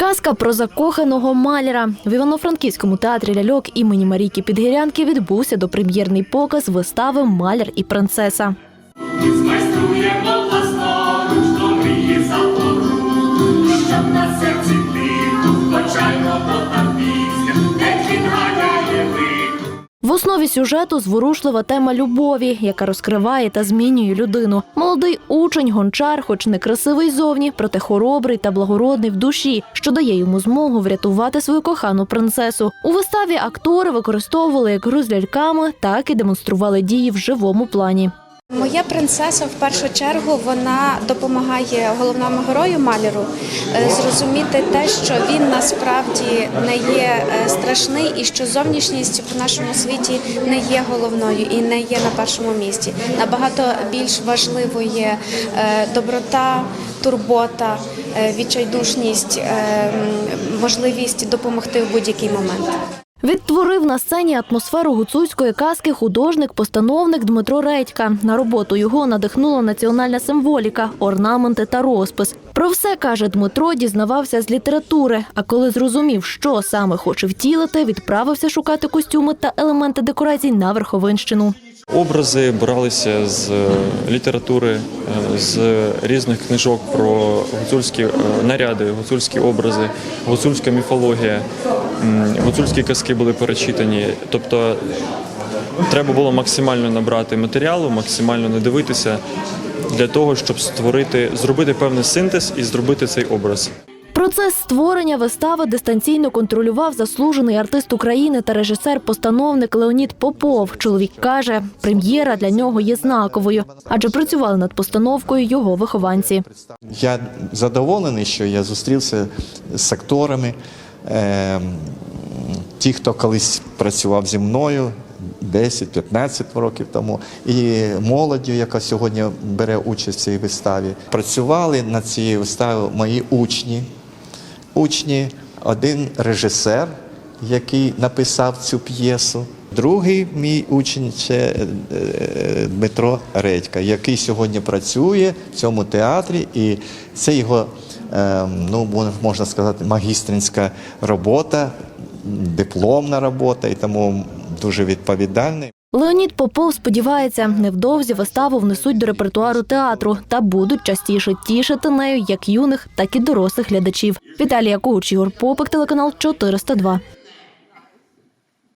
Казка про закоханого маляра в Івано-Франківському театрі ляльок імені Марійки Підгірянки відбувся допрем'єрний показ вистави Маляр і принцеса. В основі сюжету зворушлива тема любові, яка розкриває та змінює людину. Молодий учень, гончар, хоч не красивий зовні, проте хоробрий та благородний в душі, що дає йому змогу врятувати свою кохану принцесу. У виставі актори використовували як гру з ляльками, так і демонстрували дії в живому плані. Моя принцеса в першу чергу вона допомагає головному герою Маляру е, зрозуміти те, що він насправді не є е, страшний і що зовнішність в нашому світі не є головною і не є на першому місці. Набагато більш важливою є е, доброта, турбота, відчайдушність, можливість допомогти в будь-який момент. Відтворив на сцені атмосферу гуцульської казки художник-постановник Дмитро Редька. На роботу його надихнула національна символіка, орнаменти та розпис. Про все каже Дмитро, дізнавався з літератури. А коли зрозумів, що саме хоче втілити, відправився шукати костюми та елементи декорацій на Верховинщину. Образи бралися з е, літератури, е, з різних книжок про гуцульські е, наряди, гуцульські образи, гуцульська міфологія, гуцульські казки були перечитані. Тобто треба було максимально набрати матеріалу, максимально не дивитися для того, щоб створити, зробити певний синтез і зробити цей образ. Процес створення вистави дистанційно контролював заслужений артист України та режисер-постановник Леонід Попов. Чоловік каже, прем'єра для нього є знаковою, адже працювали над постановкою його вихованці. Я задоволений, що я зустрівся з акторами. Е, ті, хто колись працював зі мною 10-15 років тому, і молоддю, яка сьогодні бере участь в цій виставі. Працювали над цією виставою мої учні. Учні, один режисер, який написав цю п'єсу. Другий мій учень це е, е, Дмитро Редька, який сьогодні працює в цьому театрі, і це його, е, ну можна сказати, магістринська робота, дипломна робота, і тому дуже відповідальний. Леонід Попов сподівається, невдовзі виставу внесуть до репертуару театру та будуть частіше тішити нею як юних, так і дорослих глядачів. Віталія Куч, Ігор Попик, телеканал 402.